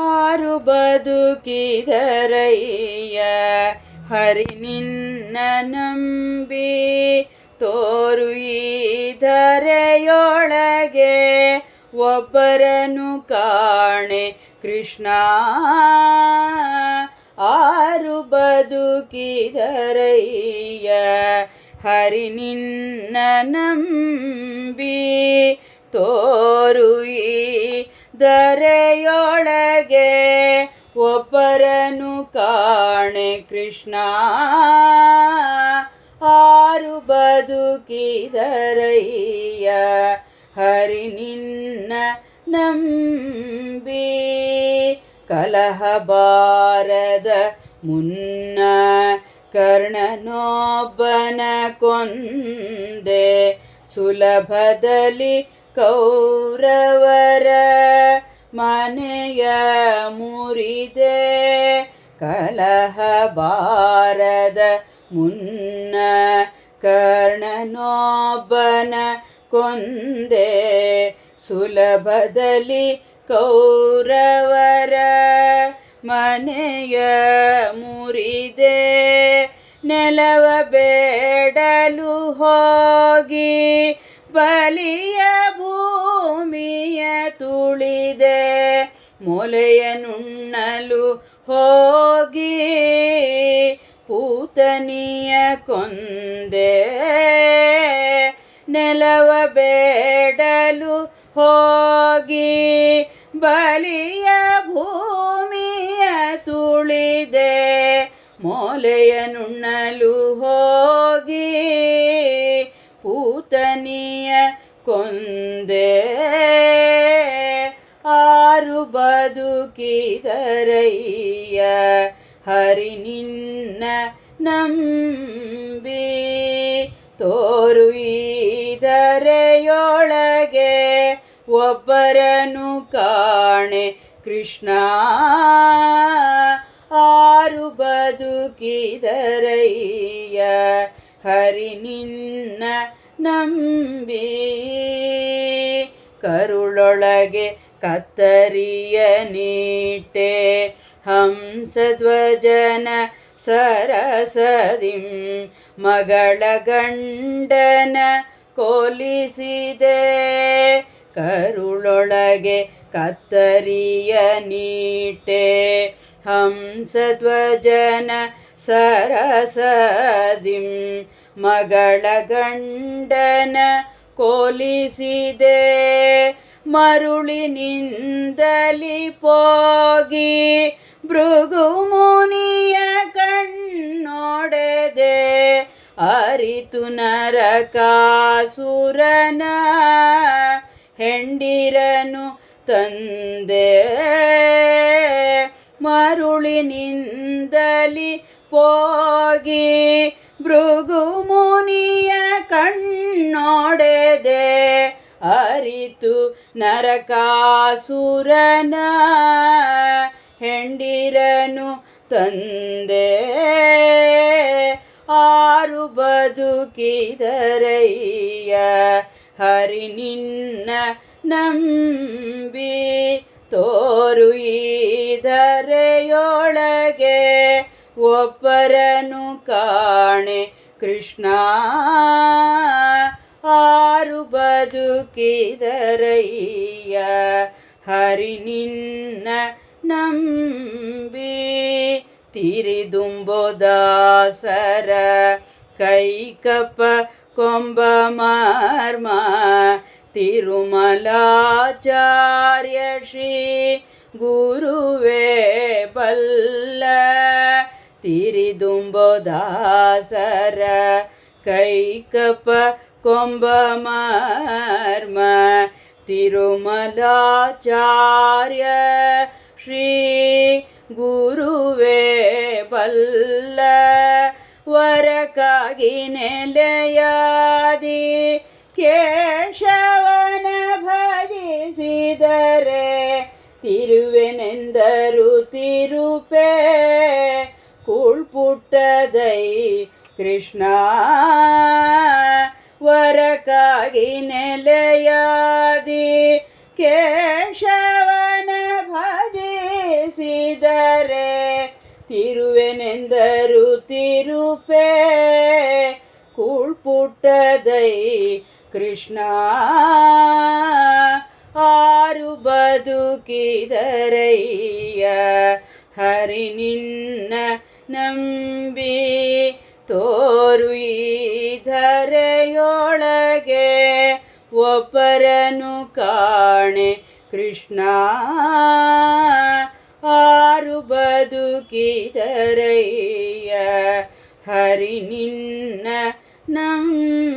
ಆರು ಬದುಕಿದರಯ್ಯ. ಹರಿ ನಿನ್ನ ನಂಬಿ ತೋರು ಈ ಒಬ್ಬರನು ಕಾಣೆ ಕೃಷ್ಣ. ಆರು ಬದುಕಿದರಯ್ಯ. ಹರಿ ನಿನ್ನ ನಂಬಿ ತೋರು ಈ ಧರೆಯೊಳಗೆ ಒಬ್ಬರನು ಕಾಣೆ ಕೃಷ್ಣ. ಆರು ಬದುಕಿದರಯ್ಯ. ಹರಿ ನಿನ್ನ ನಂಬಿ. ಕಲಹ ಬಾರದ ಮುನ್ನ ಕರ್ಣನೊಬ್ಬನ ಕೊಂದೆ. ಸುಲಭದಲ್ಲಿ ಕೌರವರ ಮನೆಯ ಮುರಿದೆ ಕಲಹ ಬಾರದ ಮುನ್ನ ಕರ್ಣನೊಬ್ಬನ ಕೊಂದೆ ಸುಲಭದಲ್ಲಿ ಕೌರವರ ಮನೆಯ ಮುರಿದೆ ನೆಲವ ಬೇಡಲು ಹೋಗಿ ಬಲಿಯ ಭೂಮಿಯ ತುಳಿದೆ ಮೊಲೆಯ ನುಣ್ಣಲು ಹೋಗಿ ಪೂತನಿಯ ಕೊಂದೆ ನೆಲವ ಬೇಡಲು ಹೋಗಿ ಬಲಿಯ ಭೂಮಿಯ ತುಳಿದೆ ಮೊಲೆಯ ನುಣ್ಣಲು ಹೋಗಿ ಪೂತನಿಯ ಕೊಂದೆ. ಆರು ಬದುಕಿದರಯ್ಯ, ಹರಿ ನಿನ್ನ ನಂಬಿ. ತೋರು ಈ ಒಬ್ಬರನು ಕಾಣೆ ಕೃಷ್ಣ. ಆರು ಬದುಕಿದರಯ್ಯ, ಹರಿ ನಿನ್ನ ನಂಬಿ ಕರುಳೊಳಗೆ ಕತ್ತರಿಯ ನೀಟೆ ಹಂಸಧ್ವಜನ ಸರಸದಿಂ ಮಗಳ ಗಂಡನ ಕೋಲಿಸಿದೆ. ಕರುಳೊಳಗೆ ಕತ್ತರಿಯ ನೀಟೆ ಹಂಸಧ್ವಜನ ಸರಸದಿಂ ಮಗಳ ಗಂಡನ ಕೋಲಿಸಿದೆ. ಮರುಳಿನಿಂದಲಿ ಪೋಗಿ ಭೃಗು ಮುನಿಯ ಕಣ್ಣೊಡೆದೆ. ಅರಿತು ನರಕಾಸುರನ ಹೆಂಡಿರನು ತಂದೆ. ಮರುಳಿನಿಂದಲಿ ಪೋಗಿ ಭೃಗು ಮುನಿಯ ಕಣ್ಣೊಡೆದೆ ಅರಿತು ನರಕಾಸುರನ ಹೆಂಡಿರನು ತಂದೆ. ಆರು ಬದುಕಿದರಯ್ಯ ಹರಿ ನಿನ್ನ ನಂಬಿ ತೋರು ಈ ಧರೆಯೊಳಗೆ ಒಬ್ಬರನು ಕಾಣೆ ಕೃಷ್ಣ ಆರು ಬದುಕಿದರಯ್ಯ ಹರಿ ನಿನ್ನ ನಂಬಿ ತಿರಿದುಂಬೋದಾಸರ ಕೈಕಪ್ಪ ಕೊಂಬ ಮರ್ಮ ತಿರುಮಲಾಚಾರ್ಯ ಶ್ರೀ ಗುರುವೇ ಬಲ್ಲ ತಿರಿದುಂಬೋದಾಸರ ಕೈಕಪ ಕೊಂಬ ಮರ್ಮ ತಿರುಮಲಾಚಾರ್ಯ ಶ್ರೀ ಗುರುವೇ ಬಲ್ಲ ವರಕ್ಕಾಗಿ ನೆಲೆಯಾದಿ ಕೇಶವನ ಭಜಿಸಿದರೆ ತಿರುವೆನೆಂದರು ತಿರುಪೆ ಕೂಳ್ಪುಟ್ಟದೈ ಕೃಷ್ಣ. ವರಕ್ಕಾಗಿ ನೆಲೆಯಾದಿ ಕೇಶವನ ಭಜಿಸಿದರೆ ತಿರುವೆನೆಂದರು ತಿರುಪೆ. ಕುಳ್ಪುಟ್ಟದೈ ಕೃಷ್ಣ. ಆರು ಬದುಕಿದರಯ್ಯ ಹರಿ ನಿನ್ನ ನಂಬಿ ತೋರು ಈ ಧರೆಯೊಳಗೆ ಒಬ್ಬರನು ಕಾಣೆ ಕೃಷ್ಣ. ಆರು ಬದುಕಿದರಯ್ಯ ಹರಿ ನಿನ್ನ ನಂಬಿ